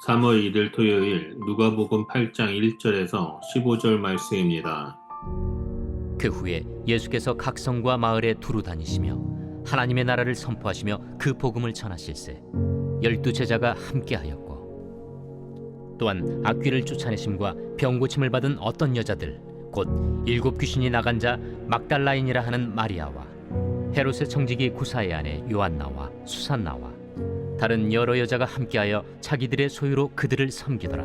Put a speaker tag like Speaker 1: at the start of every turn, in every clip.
Speaker 1: 3월 1일 토요일 누가복음 8장 1절에서 15절 말씀입니다.
Speaker 2: 그 후에 예수께서 각 성과 마을에 두루 다니시며 하나님의 나라를 선포하시며 그 복음을 전하실세 열두 제자가 함께하였고 또한 악귀를 쫓아내심과 병 고침을 받은 어떤 여자들 곧 일곱 귀신이 나간 자 막달라인이라 하는 마리아와 헤롯의 청지기 구사의 아내 요한나와 수산나와 다른 여러 여자가 함께하여 자기들의 소유로 그들을 섬기더라.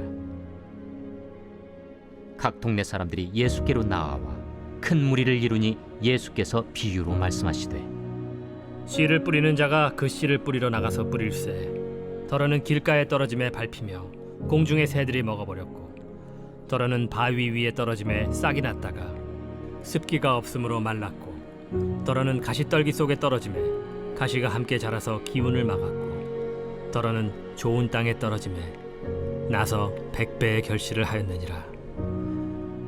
Speaker 2: 각 동네 사람들이 예수께로 나아와 큰 무리를 이루니 예수께서 비유로 말씀하시되
Speaker 3: 씨를 뿌리는 자가 그 씨를 뿌리러 나가서 뿌릴새 더러는 길가에 떨어짐에 밟히며 공중의 새들이 먹어버렸고 더러는 바위 위에 떨어짐에 싹이 났다가 습기가 없으므로 말랐고 더러는 가시떨기 속에 떨어짐에 가시가 함께 자라서 기운을 막았고 더러는 좋은 땅에 떨어짐에 나서 백배의 결실을 하였느니라.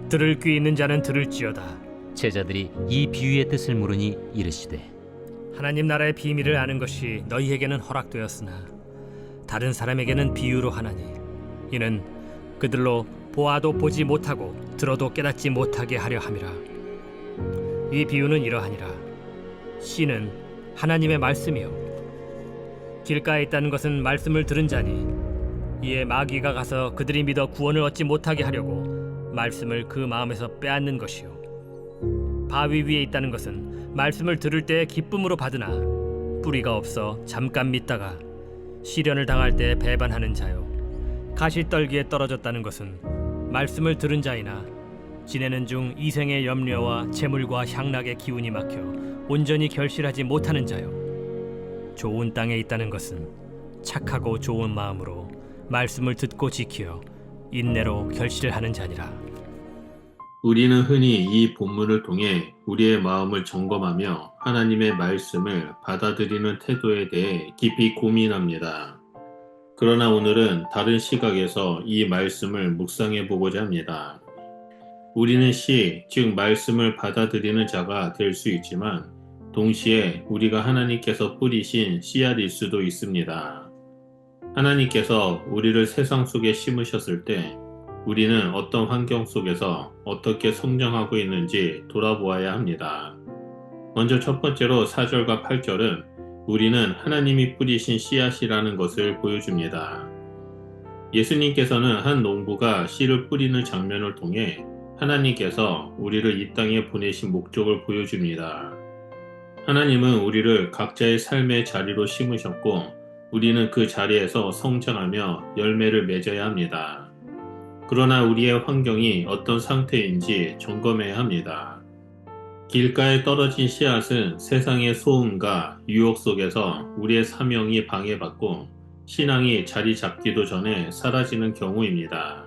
Speaker 3: 들을 귀 있는 자는 들을지어다.
Speaker 2: 제자들이 이 비유의 뜻을 물으니 이르시되
Speaker 3: 하나님 나라의 비밀을 아는 것이 너희에게는 허락되었으나 다른 사람에게는 비유로 하나니 이는 그들로 보아도 보지 못하고 들어도 깨닫지 못하게 하려 함이라. 이 비유는 이러하니라. 씨는 하나님의 말씀이요 길가에 있다는 것은 말씀을 들은 자니 이에 마귀가 가서 그들이 믿어 구원을 얻지 못하게 하려고 말씀을 그 마음에서 빼앗는 것이요. 바위 위에 있다는 것은 말씀을 들을 때 기쁨으로 받으나 뿌리가 없어 잠깐 믿다가 시련을 당할 때 배반하는 자요. 가시떨기에 떨어졌다는 것은 말씀을 들은 자이나 지내는 중 이생의 염려와 재물과 향락의 기운이 막혀 온전히 결실하지 못하는 자요 좋은 땅에 있다는 것은 착하고 좋은 마음으로 말씀을 듣고 지키어 인내로 결실을 하는 자니라
Speaker 1: 우리는 흔히 이 본문을 통해 우리의 마음을 점검하며 하나님의 말씀을 받아들이는 태도에 대해 깊이 고민합니다. 그러나 오늘은 다른 시각에서 이 말씀을 묵상해 보고자 합니다. 우리는 시, 즉 말씀을 받아들이는 자가 될 수 있지만 동시에 우리가 하나님께서 뿌리신 씨앗일 수도 있습니다. 하나님께서 우리를 세상 속에 심으셨을 때 우리는 어떤 환경 속에서 어떻게 성장하고 있는지 돌아보아야 합니다. 먼저 첫 번째로 4절과 8절은 우리는 하나님이 뿌리신 씨앗이라는 것을 보여줍니다. 예수님께서는 한 농부가 씨를 뿌리는 장면을 통해 하나님께서 우리를 이 땅에 보내신 목적을 보여줍니다. 하나님은 우리를 각자의 삶의 자리로 심으셨고 우리는 그 자리에서 성장하며 열매를 맺어야 합니다. 그러나 우리의 환경이 어떤 상태인지 점검해야 합니다. 길가에 떨어진 씨앗은 세상의 소음과 유혹 속에서 우리의 사명이 방해받고 신앙이 자리 잡기도 전에 사라지는 경우입니다.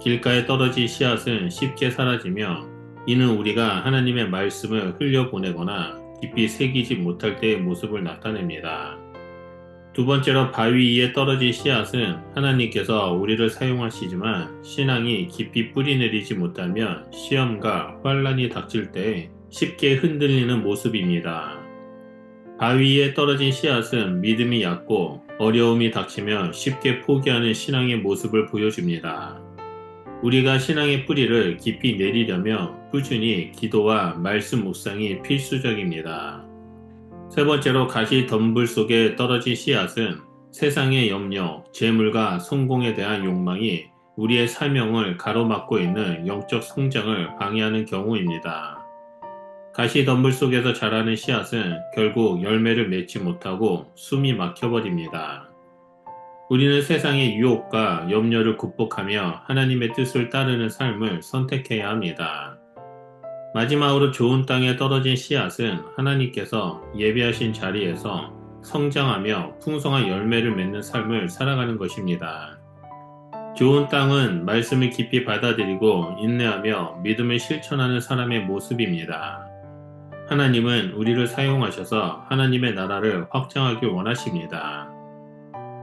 Speaker 1: 길가에 떨어진 씨앗은 쉽게 사라지며 이는 우리가 하나님의 말씀을 흘려보내거나 깊이 새기지 못할 때의 모습을 나타냅니다. 두 번째로 바위 위에 떨어진 씨앗은 하나님께서 우리를 사용하시지만 신앙이 깊이 뿌리 내리지 못하면 시험과 환란이 닥칠 때 쉽게 흔들리는 모습입니다. 바위 위에 떨어진 씨앗은 믿음이 얕고 어려움이 닥치면 쉽게 포기하는 신앙의 모습을 보여줍니다. 우리가 신앙의 뿌리를 깊이 내리려면 꾸준히 기도와 말씀 묵상이 필수적입니다. 세 번째로 가시 덤불 속에 떨어진 씨앗은 세상의 염려, 재물과 성공에 대한 욕망이 우리의 사명을 가로막고 있는 영적 성장을 방해하는 경우입니다. 가시 덤불 속에서 자라는 씨앗은 결국 열매를 맺지 못하고 숨이 막혀버립니다. 우리는 세상의 유혹과 염려를 극복하며 하나님의 뜻을 따르는 삶을 선택해야 합니다. 마지막으로 좋은 땅에 떨어진 씨앗은 하나님께서 예비하신 자리에서 성장하며 풍성한 열매를 맺는 삶을 살아가는 것입니다. 좋은 땅은 말씀을 깊이 받아들이고 인내하며 믿음을 실천하는 사람의 모습입니다. 하나님은 우리를 사용하셔서 하나님의 나라를 확장하길 원하십니다.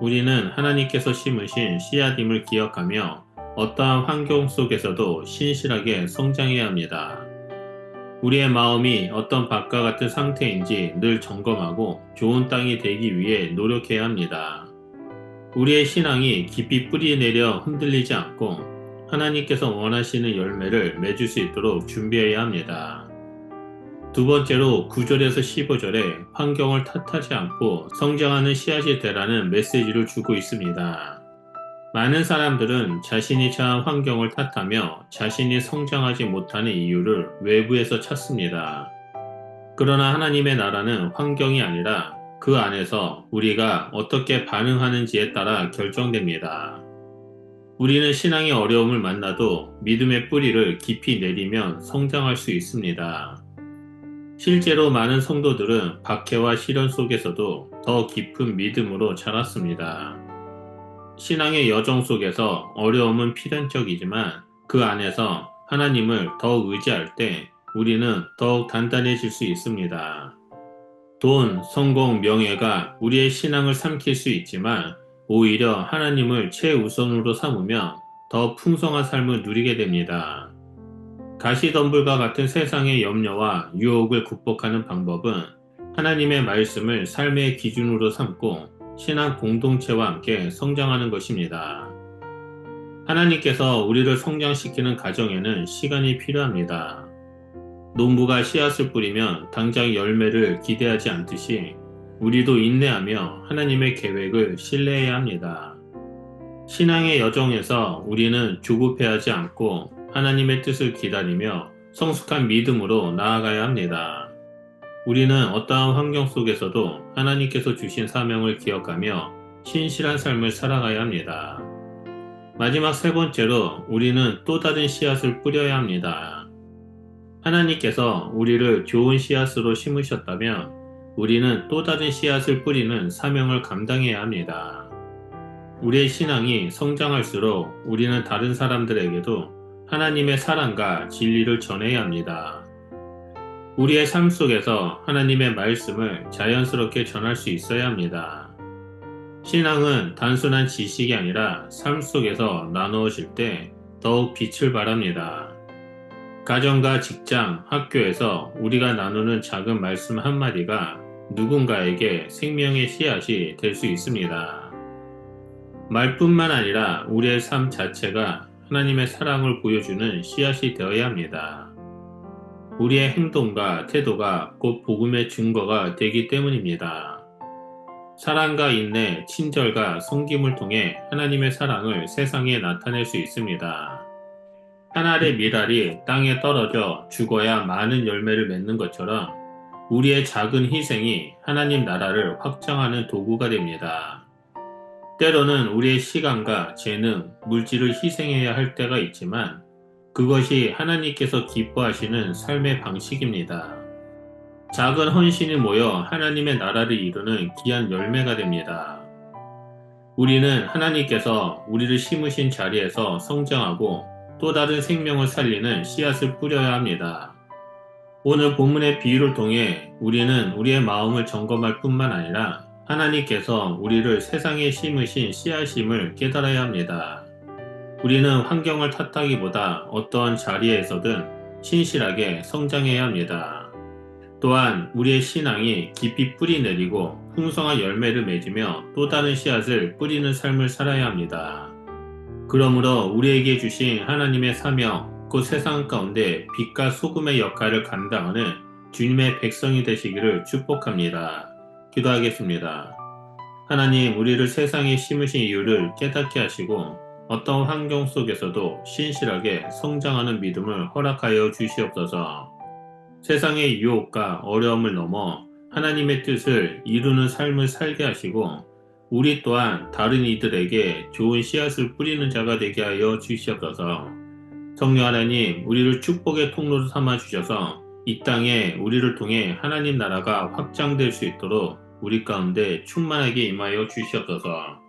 Speaker 1: 우리는 하나님께서 심으신 씨앗임을 기억하며 어떠한 환경 속에서도 신실하게 성장해야 합니다. 우리의 마음이 어떤 밭과 같은 상태인지 늘 점검하고 좋은 땅이 되기 위해 노력해야 합니다. 우리의 신앙이 깊이 뿌리 내려 흔들리지 않고 하나님께서 원하시는 열매를 맺을 수 있도록 준비해야 합니다. 두 번째로 9절에서 15절에 환경을 탓하지 않고 성장하는 씨앗이 되라는 메시지를 주고 있습니다. 많은 사람들은 자신이 처한 환경을 탓하며 자신이 성장하지 못하는 이유를 외부에서 찾습니다. 그러나 하나님의 나라는 환경이 아니라 그 안에서 우리가 어떻게 반응하는지에 따라 결정됩니다. 우리는 신앙의 어려움을 만나도 믿음의 뿌리를 깊이 내리면 성장할 수 있습니다. 실제로 많은 성도들은 박해와 시련 속에서도 더 깊은 믿음으로 자랐습니다. 신앙의 여정 속에서 어려움은 필연적이지만 그 안에서 하나님을 더욱 의지할 때 우리는 더욱 단단해질 수 있습니다. 돈, 성공, 명예가 우리의 신앙을 삼킬 수 있지만 오히려 하나님을 최우선으로 삼으면 더 풍성한 삶을 누리게 됩니다. 가시덤불과 같은 세상의 염려와 유혹을 극복하는 방법은 하나님의 말씀을 삶의 기준으로 삼고 신앙 공동체와 함께 성장하는 것입니다. 하나님께서 우리를 성장시키는 과정에는 시간이 필요합니다. 농부가 씨앗을 뿌리면 당장 열매를 기대하지 않듯이 우리도 인내하며 하나님의 계획을 신뢰해야 합니다. 신앙의 여정에서 우리는 조급해하지 않고 하나님의 뜻을 기다리며 성숙한 믿음으로 나아가야 합니다. 우리는 어떠한 환경 속에서도 하나님께서 주신 사명을 기억하며 신실한 삶을 살아가야 합니다. 마지막 세 번째로 우리는 또 다른 씨앗을 뿌려야 합니다. 하나님께서 우리를 좋은 씨앗으로 심으셨다면 우리는 또 다른 씨앗을 뿌리는 사명을 감당해야 합니다. 우리의 신앙이 성장할수록 우리는 다른 사람들에게도 하나님의 사랑과 진리를 전해야 합니다. 우리의 삶 속에서 하나님의 말씀을 자연스럽게 전할 수 있어야 합니다. 신앙은 단순한 지식이 아니라 삶 속에서 나누어질 때 더욱 빛을 발합니다. 가정과 직장, 학교에서 우리가 나누는 작은 말씀 한마디가 누군가에게 생명의 씨앗이 될 수 있습니다. 말뿐만 아니라 우리의 삶 자체가 하나님의 사랑을 보여주는 씨앗이 되어야 합니다. 우리의 행동과 태도가 곧 복음의 증거가 되기 때문입니다. 사랑과 인내, 친절과 섬김을 통해 하나님의 사랑을 세상에 나타낼 수 있습니다. 한 알의 밀알이 땅에 떨어져 죽어야 많은 열매를 맺는 것처럼 우리의 작은 희생이 하나님 나라를 확장하는 도구가 됩니다. 때로는 우리의 시간과 재능, 물질을 희생해야 할 때가 있지만 그것이 하나님께서 기뻐하시는 삶의 방식입니다. 작은 헌신이 모여 하나님의 나라를 이루는 귀한 열매가 됩니다. 우리는 하나님께서 우리를 심으신 자리에서 성장하고 또 다른 생명을 살리는 씨앗을 뿌려야 합니다. 오늘 본문의 비유를 통해 우리는 우리의 마음을 점검할 뿐만 아니라 하나님께서 우리를 세상에 심으신 씨앗임을 깨달아야 합니다. 우리는 환경을 탓하기보다 어떠한 자리에서든 신실하게 성장해야 합니다. 또한 우리의 신앙이 깊이 뿌리 내리고 풍성한 열매를 맺으며 또 다른 씨앗을 뿌리는 삶을 살아야 합니다. 그러므로 우리에게 주신 하나님의 사명, 그 세상 가운데 빛과 소금의 역할을 감당하는 주님의 백성이 되시기를 축복합니다. 기도하겠습니다. 하나님, 우리를 세상에 심으신 이유를 깨닫게 하시고 어떤 환경 속에서도 신실하게 성장하는 믿음을 허락하여 주시옵소서. 세상의 유혹과 어려움을 넘어 하나님의 뜻을 이루는 삶을 살게 하시고 우리 또한 다른 이들에게 좋은 씨앗을 뿌리는 자가 되게 하여 주시옵소서. 성령 하나님, 우리를 축복의 통로로 삼아 주셔서 이 땅에 우리를 통해 하나님 나라가 확장될 수 있도록 우리 가운데 충만하게 임하여 주시옵소서.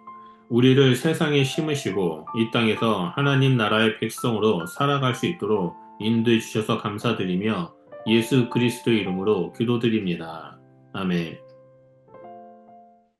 Speaker 1: 우리를 세상에 심으시고 이 땅에서 하나님 나라의 백성으로 살아갈 수 있도록 인도해 주셔서 감사드리며 예수 그리스도 이름으로 기도드립니다. 아멘.